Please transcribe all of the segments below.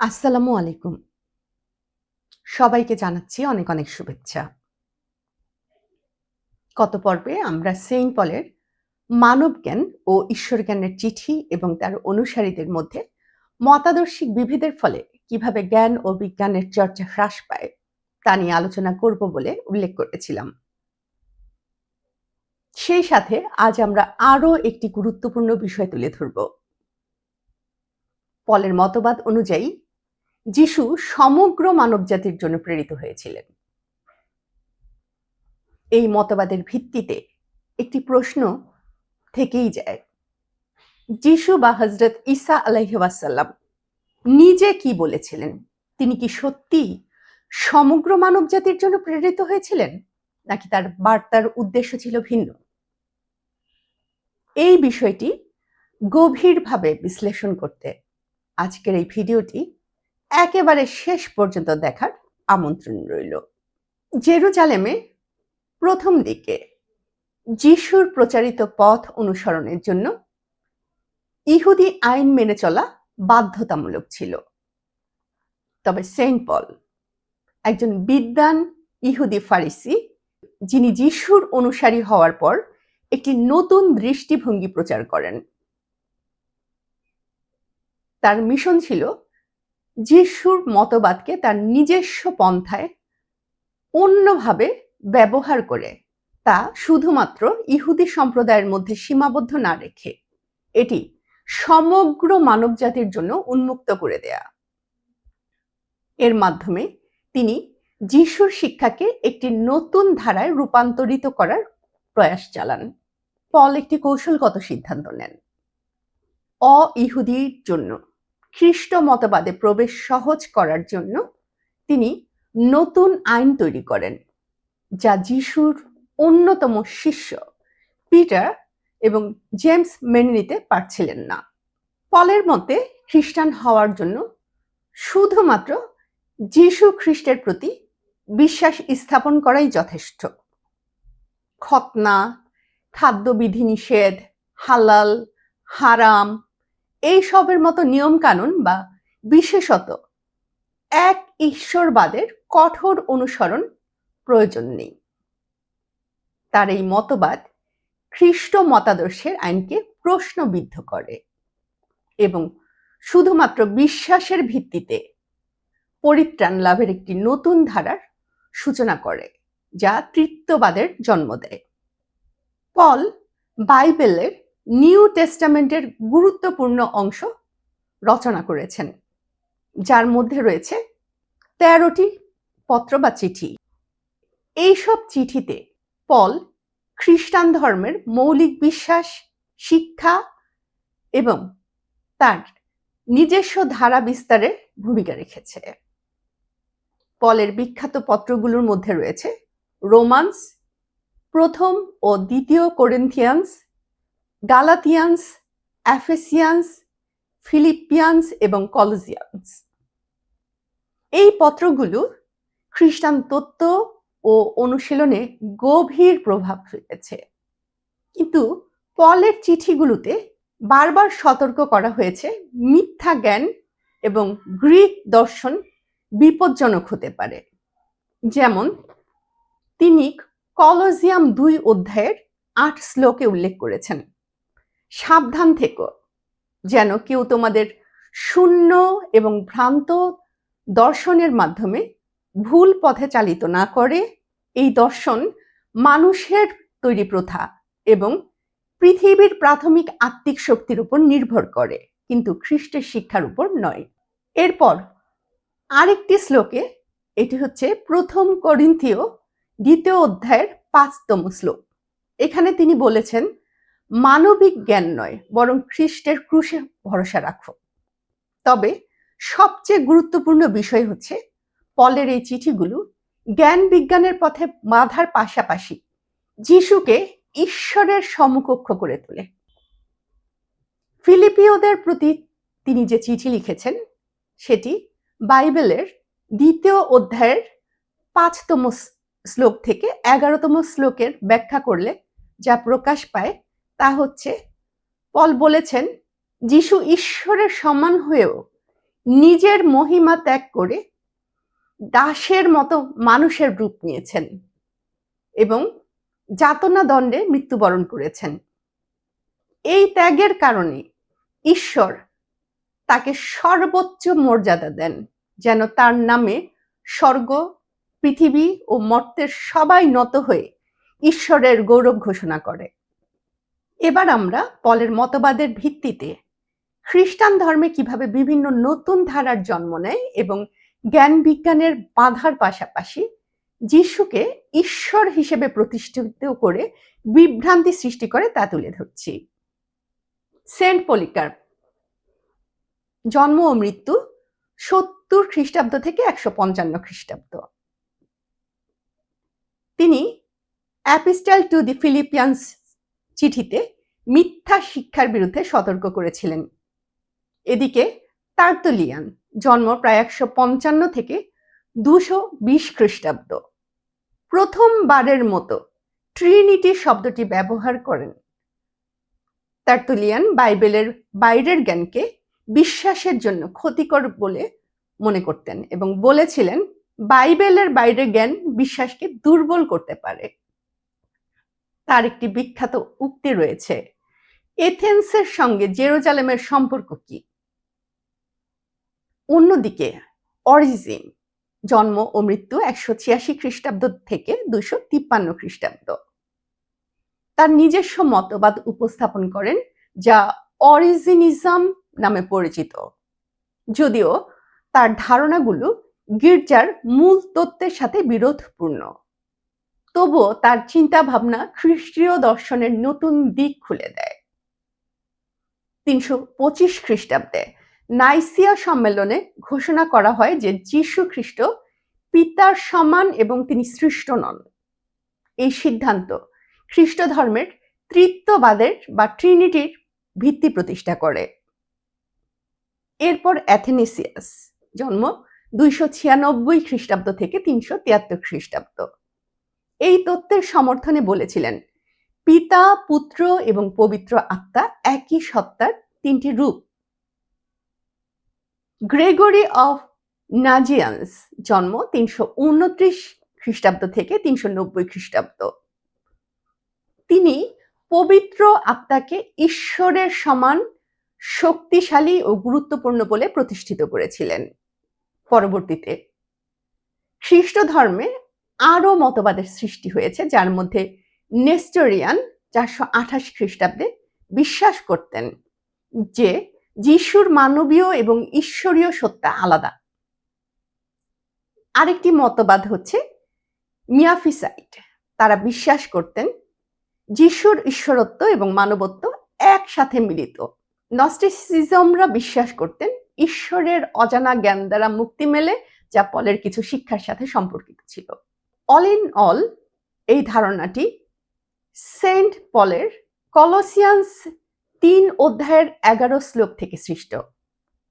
আসসালামু আলাইকুম। সবাইকে জানাচ্ছি অনেক অনেক শুভেচ্ছা। গত পর্বে আমরা সেন্ট পলের মানব জ্ঞান ও ঈশ্বর জ্ঞানের চিঠি এবং তার অনুসারীদের মধ্যে মতাদর্শিক বিভেদের ফলে কীভাবে জ্ঞান ও বিজ্ঞানের চর্চা হ্রাস পায় তা নিয়ে আলোচনা করব বলে উল্লেখ করেছিলাম। সেই সাথে আজ আমরা আরও একটি গুরুত্বপূর্ণ বিষয় তুলে ধরব। পলের মতবাদ অনুযায়ী যিশু সমগ্র মানবজাতির জন্য প্রেরিত হয়েছিলেন। এই মতবাদের ভিত্তিতে একটি প্রশ্ন থেকেই যায়, যিশু বা হজরত ঈসা আলাইহাসাল্লাম নিজে কি বলেছিলেন? তিনি কি সত্যি সমগ্র মানবজাতির জন্য প্রেরিত হয়েছিলেন, নাকি তার বার্তার উদ্দেশ্য ছিল ভিন্ন? এই বিষয়টি গভীরভাবে বিশ্লেষণ করতে আজকের এই ভিডিওটি একেবারে শেষ পর্যন্ত দেখার আমন্ত্রণ রইল। জেরুজালেমে প্রথম দিকে যিশুর প্রচারিত পথ অনুসরণের জন্য ইহুদি আইন মেনে চলা বাধ্যতামূলক ছিল। তবে সেন্ট পল, একজন বিদ্যান ইহুদি ফারিসি, যিনি যিশুর অনুসারী হওয়ার পর একটি নতুন দৃষ্টিভঙ্গি প্রচার করেন। তার মিশন ছিল যিশুর মতবাদকে তার নিজস্ব পন্থায় অন্যভাবে ব্যবহার করে তা শুধুমাত্র ইহুদি সম্প্রদায়ের মধ্যে সীমাবদ্ধ না রেখে এটি সমগ্র মানবজাতির জন্য উন্মুক্ত করে দেয়া। এর মাধ্যমে তিনি যিশুর শিক্ষাকে একটি নতুন ধারায় রূপান্তরিত করার প্রয়াস চালান। পল একটি কৌশলগত সিদ্ধান্ত নেন। অ ইহুদির জন্য খ্রিস্ট মতবাদে প্রবেশ সহজ করার জন্য তিনি নতুন আইন তৈরি করেন, যা যিশুর অন্যতম শিষ্য পিটার এবং জেমস মেনে নিতে পারছিলেন না। পলের মতে, খ্রিস্টান হওয়ার জন্য শুধুমাত্র যিশু খ্রিস্টের প্রতি বিশ্বাস স্থাপন করাই যথেষ্ট। খতনা খাদ্য বিধিনিষেধ হালাল, হারাম এইসবের মতো নিয়ম কানুন বা বিশেষত এক ঈশ্বরবাদের কঠোর অনুসরণ প্রয়োজন নেই। তার এই মতবাদ খ্রিস্ট মতাদর্শের আইনকে প্রশ্নবিদ্ধ করে এবং শুধুমাত্র বিশ্বাসের ভিত্তিতে পরিত্রাণ লাভের একটি নতুন ধারার সূচনা করে, যা তৃত্ববাদের জন্ম দেয়। পল বাইবেলের নিউ টেস্টামেন্টের গুরুত্বপূর্ণ অংশ রচনা করেছেন, যার মধ্যে রয়েছে তেরোটি পত্র বা চিঠি। এইসব চিঠিতে পল খ্রিস্টান ধর্মের মৌলিক বিশ্বাস, শিক্ষা এবং তার নিজস্ব ধারা বিস্তারে ভূমিকা রেখেছে। পলের বিখ্যাত পত্রগুলোর মধ্যে রয়েছে রোমান্স, প্রথম ও দ্বিতীয় কোরিন্থিয়ান্স গালাতিয়ান্স, অ্যাফেসিয়ান্স, ফিলিপিয়ান্স এবং কলজিয়ান্স। এই পত্রগুলো খ্রিস্টান তত্ত্ব ও অনুশীলনে গভীর প্রভাব ফেলেছে। কিন্তু পলের চিঠিগুলোতে বারবার সতর্ক করা হয়েছে মিথ্যা জ্ঞান এবং গ্রিক দর্শন বিপজ্জনক হতে পারে। যেমন তিনি কলজিয়াম দুই অধ্যায়ের আট শ্লোকে উল্লেখ করেছেন। সাবধান থেকো, যেন কেউ তোমাদের শূন্য এবং ভ্রান্ত দর্শনের মাধ্যমে ভুল পথে চালিত না করে। এই দর্শন মানুষের তৈরি প্রথা এবং পৃথিবীর প্রাথমিক আত্মিক শক্তির উপর নির্ভর করে, কিন্তু খ্রিস্টের শিক্ষার উপর নয়। এরপর আরেকটি শ্লোকে, এটি হচ্ছে প্রথম করিন্থীয় দ্বিতীয় অধ্যায়ের পাঁচতম শ্লোক। এখানে তিনি বলেছেন মানবিক জ্ঞান নয়, বরং খ্রিস্টের ক্রুশে ভরসা রাখো। তবে সবচেয়ে গুরুত্বপূর্ণ বিষয় হচ্ছে, পলের এই চিঠিগুলো জ্ঞান বিজ্ঞানের পথে বাধার পাশাপাশি যিশুকে ঈশ্বরের সমকক্ষ করে তোলে। ফিলিপিওদের প্রতি তিনি যে চিঠি লিখেছেন, সেটি বাইবেলের দ্বিতীয় অধ্যায়ের পাঁচতম শ্লোক থেকে এগারোতম শ্লোকের ব্যাখ্যা করলে যা প্রকাশ পায় তা হচ্ছে, পল বলেছেন, যিশু ঈশ্বরের সমান হয়েও নিজের মহিমা ত্যাগ করে দাসের মতো মানুষের রূপ নিয়েছেন এবং যাতনা দণ্ডে মৃত্যুবরণ করেছেন। এই ত্যাগের কারণে ঈশ্বর তাকে সর্বোচ্চ মর্যাদা দেন, যেন তার নামে স্বর্গ, পৃথিবী ও মর্তের সবাই নত হয়ে ঈশ্বরের গৌরব ঘোষণা করে। এবার আমরা পলের মতবাদের ভিত্তিতে খ্রিস্টান ধর্মে কীভাবে বিভিন্ন নতুন ধারার জন্ম নেয় এবং জ্ঞান বিজ্ঞানের বাধার পাশাপাশি যিশুকে ঈশ্বর হিসেবে প্রতিষ্ঠিত করে বিভ্রান্তি সৃষ্টি করে তা তুলে ধরছি। সেন্ট পলিকার জন্ম ও মৃত্যু সত্তর খ্রিস্টাব্দ থেকে একশো পঞ্চান্ন খ্রিস্টাব্দ। তিনি অ্যাপিস্টাল টু দি ফিলিপিয়ান্স চিঠিতে মিথ্যা শিক্ষার বিরুদ্ধে সতর্ক করেছিলেন। এদিকে তার্তলিয়ান জন্ম প্রায় একশো পঞ্চান্ন থেকে দুশো বিশ খ্রিস্টাব্দ। প্রথমবারের মতো ট্রিনিটি শব্দটি ব্যবহার করেন। তার্তুলিয়ান বাইবেলের বাইরের জ্ঞানকে বিশ্বাসের জন্য ক্ষতিকর বলে মনে করতেন এবং বলেছিলেন, বাইবেলের বাইরের জ্ঞান বিশ্বাসকে দুর্বল করতে পারে। তার একটি বিখ্যাত উক্তি রয়েছে। এথেন্সের সঙ্গে জেরুজালেমের সম্পর্ক কি? অন্যদিকে, অরিজিন, জন্ম ও মৃত্যু একশো ছিয়াশি খ্রিস্টাব্দ থেকে দুশো তিপ্পান্ন খ্রিস্টাব্দ। তার নিজস্ব মতবাদ উপস্থাপন করেন, যা অরিজিনিজম নামে পরিচিত। যদিও তার ধারণাগুলো গির্জার মূল তত্ত্বের সাথে বিরোধপূর্ণ। তবুও তার চিন্তা ভাবনা খ্রিস্টীয় দর্শনের নতুন দিক খুলে দেয়। তিনশো পঁচিশ খ্রিস্টাব্দে নাইসিয়া সম্মেলনে ঘোষণা করা হয় যে যীশু খ্রিস্ট পিতার সমান এবং তিনি সৃষ্ট নন। এই সিদ্ধান্ত খ্রিস্ট ধর্মের তৃত্ববাদের বা ট্রিনিটির ভিত্তি প্রতিষ্ঠা করে। এরপর অ্যাথেনেসিয়াস, জন্ম দুইশো ছিয়ানব্বই খ্রিস্টাব্দ থেকে তিনশো তিয়াত্তর খ্রিস্টাব্দ। এই তত্ত্বের সমর্থনে বলেছিলেন, পিতা, পুত্র এবং পবিত্র আত্মা একই সত্তার তিনটি রূপ। গ্রেগরি অফ নাজিয়ান্স জন্ম তিনশো উনত্রিশ খ্রিস্টাব্দ থেকে তিনশো নব্বই খ্রিস্টাব্দ। তিনি পবিত্র আত্মাকে ঈশ্বরের সমান শক্তিশালী ও গুরুত্বপূর্ণ বলে প্রতিষ্ঠিত করেছিলেন। পরবর্তীতে খ্রিস্ট ধর্মে আরও মতবাদের সৃষ্টি হয়েছে, যার মধ্যে নেস্টোরিয়ান চারশো আঠাশ খ্রিস্টাব্দে বিশ্বাস করতেন যে যিশুর মানবীয় এবং ঈশ্বরীয় সত্তা আলাদা। আরেকটি মতবাদ হচ্ছে মিয়াফিসাইট। তারা বিশ্বাস করতেন যিশুর ঈশ্বরত্ব এবং মানবত্ব একসাথে মিলিত। নস্টিসিজমরা বিশ্বাস করতেন ঈশ্বরের অজানা জ্ঞান দ্বারা মুক্তি মেলে, যা পলের কিছু শিক্ষার সাথে সম্পর্কিত ছিল। অল ইন অল এই ধারণাটি সেন্ট পলের কলসিয়ান্স তিন অধ্যায়ের এগারো শ্লোক থেকে সৃষ্ট,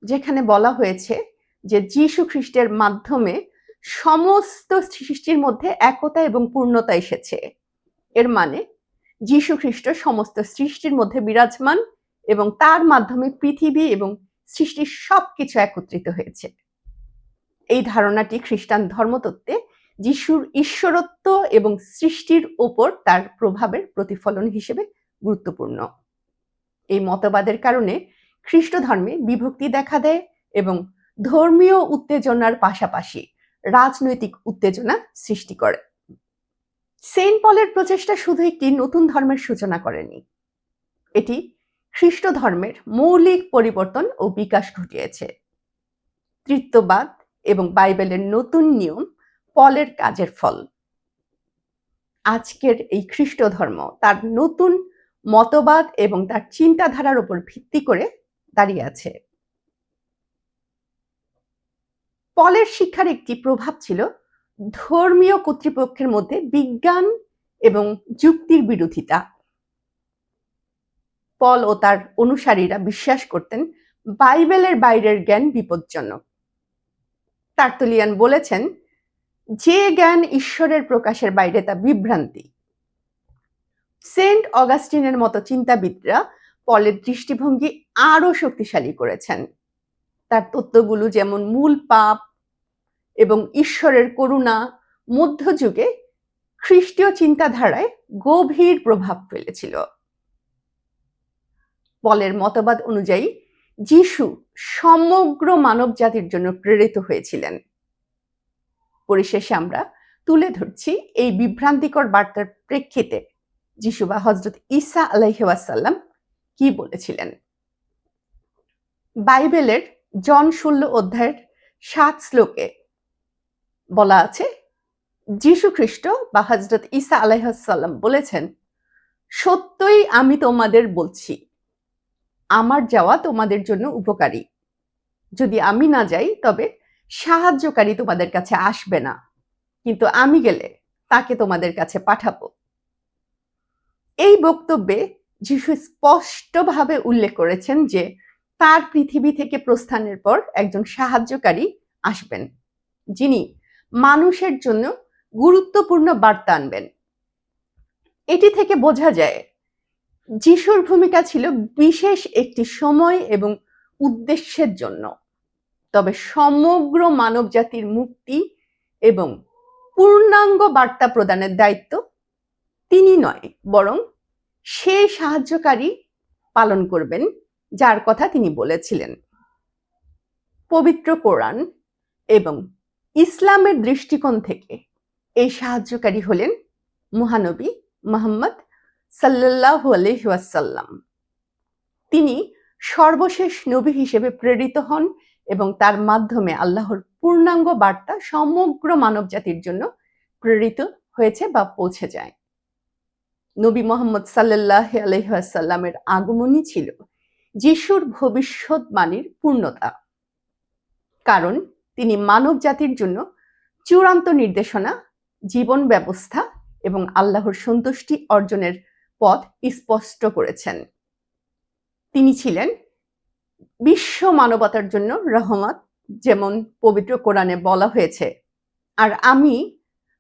যেখানে বলা হয়েছে যে যীশু খ্রিস্টের মাধ্যমে সমস্ত সৃষ্টির মধ্যে একতা এবং পূর্ণতা এসেছে। এর মানে যীশু খ্রিস্ট সমস্ত সৃষ্টির মধ্যে বিরাজমান এবং তার মাধ্যমে পৃথিবী এবং সৃষ্টির সবকিছু একত্রিত হয়েছে। এই ধারণাটি খ্রিস্টান ধর্মতত্ত্বে যিশুর ঈশ্বরত্ব এবং সৃষ্টির ওপর তার প্রভাবের প্রতিফলন হিসেবে গুরুত্বপূর্ণ। এই মতবাদের কারণে খ্রিস্ট ধর্মে বিভক্তি দেখা দেয় এবং ধর্মীয় উত্তেজনার পাশাপাশি রাজনৈতিক উত্তেজনা সৃষ্টি করে। সেন্ট পলের প্রচেষ্টা শুধু একটি নতুন ধর্মের সূচনা করেনি। এটি খ্রিস্ট ধর্মের মৌলিক পরিবর্তন ও বিকাশ ঘটিয়েছে। তৃত্ববাদ এবং বাইবেলের নতুন নিয়ম পলের কাজের ফল। আজকের এই খ্রিস্ট ধর্ম তার নতুন মতবাদ এবং তার চিন্তাধারার উপর ভিত্তি করে দাঁড়িয়ে আছে। পলের শিক্ষার একটি প্রভাব ছিল ধর্মীয় কর্তৃপক্ষের মধ্যে বিজ্ঞান এবং যুক্তির বিরোধিতা। পল ও তার অনুসারীরা বিশ্বাস করতেন বাইবেলের বাইরের জ্ঞান বিপজ্জনক। তার্তলিয়ান বলেছেন যে জ্ঞান ঈশ্বরের প্রকাশের বাইরে তা বিভ্রান্তি। সেন্ট অগাস্টিনের মতো চিন্তাবিদরা পলের দৃষ্টিভঙ্গি আরও শক্তিশালী করেছেন। তার তত্ত্বগুলো যেমন মূল পাপ এবং ঈশ্বরের করুণা, মধ্যযুগে খ্রিস্টীয় চিন্তাধারায় গভীর প্রভাব ফেলেছিল। পলের মতবাদ অনুযায়ী, যিশু সমগ্র মানব জাতির জন্য প্রেরিত হয়েছিলেন। পরিশেষে আমরা তুলে ধরছি এই বিভ্রান্তিকর বার্তার প্রেক্ষিতে যিশু বা হজরত ঈসা আলাইহাসাল্লাম কি বলেছিলেন? বাইবেলের জন ষোলো অধ্যায়ের সাত শ্লোকে বলা আছে, যীশু খ্রিস্ট বা হজরত ঈসা আলাইহাসাল্লাম বলেছেন, সত্যই আমি তোমাদের বলছি, আমার যাওয়া তোমাদের জন্য উপকারী। যদি আমি না যাই তবে সাহায্যকারী তোমাদের কাছে আসবে না। কিন্তু আমি গেলে তাকে তোমাদের কাছে পাঠাবো। এই বক্তব্যে যিশু স্পষ্টভাবে উল্লেখ করেছেন যে তার পৃথিবী থেকে প্রস্থানের পর একজন সাহায্যকারী আসবেন, যিনি মানুষের জন্য গুরুত্বপূর্ণ বার্তা আনবেন। এটি থেকে বোঝা যায়, যিশুর ভূমিকা ছিল বিশেষ একটি সময় এবং উদ্দেশ্যের জন্য। তবে সমগ্র মানব জাতির মুক্তি এবং পূর্ণাঙ্গ বার্তা প্রদানের দায়িত্ব তিনি নয়, বরং সেই সাহায্যকারী পালন করবেন, যার কথা তিনি বলেছিলেন। পবিত্র কোরআন এবং ইসলামের দৃষ্টিকোণ থেকে এই সাহায্যকারী হলেন মহানবী মোহাম্মদ সাল্লাহ আলহাসাল্লাম তিনি সর্বশেষ নবী হিসেবে প্রেরিত হন এবং তার মাধ্যমে আল্লাহর পূর্ণাঙ্গ বার্তা সমগ্র মানব জাতির জন্য প্রেরিত হয়েছে বা পৌঁছে যায়। নবী মোহাম্মদ সাল্লাহ আলহাসাল্লামের আগমনই ছিল যিশুর ভবিষ্যৎবাণীর পূর্ণতা। কারণ তিনি মানব জাতির জন্য চূড়ান্ত নির্দেশনা, জীবন ব্যবস্থা এবং আল্লাহর সন্তুষ্টি অর্জনের পথ স্পষ্ট করেছেন। তিনি ছিলেন বিশ্ব মানবতার জন্য রহমত, যেমন পবিত্র কোরআনে বলা হয়েছে। আর আমি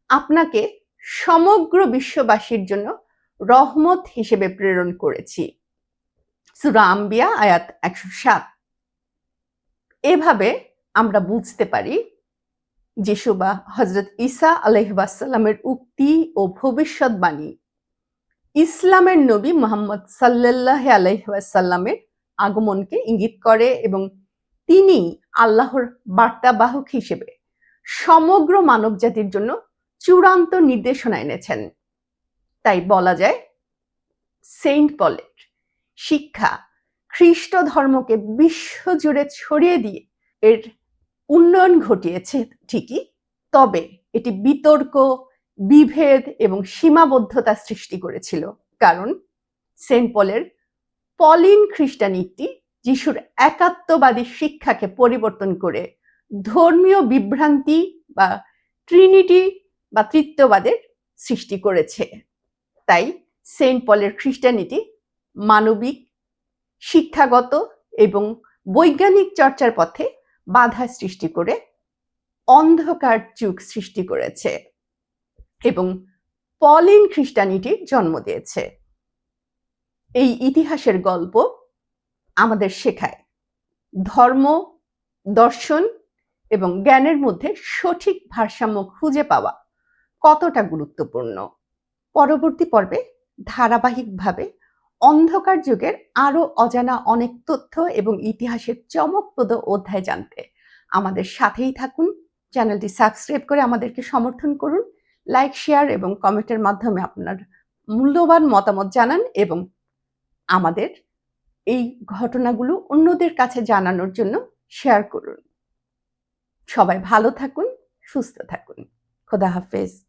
আপনাকে সমগ্র বিশ্ববাসীর জন্য রহমত হিসেবে প্রেরণ করেছি। সুরা আম্বিয়া, আয়াত একশো সাত। এভাবে আমরা বুঝতে পারি যিশু বা হজরত ঈসা আলহাসাল্লামের উক্তি ও ভবিষ্যৎবাণী। ইসলামের নবী মোহাম্মদ সাল্লাহ আলহাসাল্লামের আগমনকে ইঙ্গিত করে এবং তিনি আল্লাহর বার্তাবাহক হিসেবে সমগ্র মানব জাতির জন্য চূড়ান্ত নির্দেশনা এনেছেন। তাই বলা যায়, সেন্ট পলের শিক্ষা খ্রিস্ট ধর্মকে বিশ্বজুড়ে ছড়িয়ে দিয়ে এর উন্নয়ন ঘটিয়েছে ঠিকই, তবে এটি বিতর্ক, বিভেদ এবং সীমাবদ্ধতা সৃষ্টি করেছিল। কারণ সেন্ট পলের পলিন খ্রিস্টানিটি যিশুর একাত্মবাদী শিক্ষাকে পরিবর্তন করে ধর্মীয় বিভ্রান্তি বা ট্রিনিটি বা তৃত্ববাদের সৃষ্টি করেছে। তাই সেন্ট পলের খ্রিস্টানিটি মানবিক, শিক্ষাগত এবং বৈজ্ঞানিক চর্চার পথে বাধা সৃষ্টি করে অন্ধকার যুগ সৃষ্টি করেছে এবং পলিন খ্রিস্টানিটির জন্ম দিয়েছে। এই ইতিহাসের গল্প আমাদের শেখায়। ধর্ম, দর্শন এবং জ্ঞানের মধ্যে সঠিক ভারসাম্য খুঁজে পাওয়া কতটা গুরুত্বপূর্ণ। পরবর্তী পর্বে ধারাবাহিকভাবে অন্ধকার যুগের আরও অজানা অনেক তথ্য এবং ইতিহাসের চমকপ্রদ অধ্যায় জানতে আমাদের সাথেই থাকুন। চ্যানেলটি সাবস্ক্রাইব করে আমাদেরকে সমর্থন করুন। লাইক, শেয়ার এবং কমেন্টের মাধ্যমে আপনার মূল্যবান মতামত জানান এবং আমাদের এই ঘটনাগুলো অন্যদের কাছে জানানোর জন্য শেয়ার করুন। সবাই ভালো থাকুন, সুস্থ থাকুন। খোদা হাফেজ।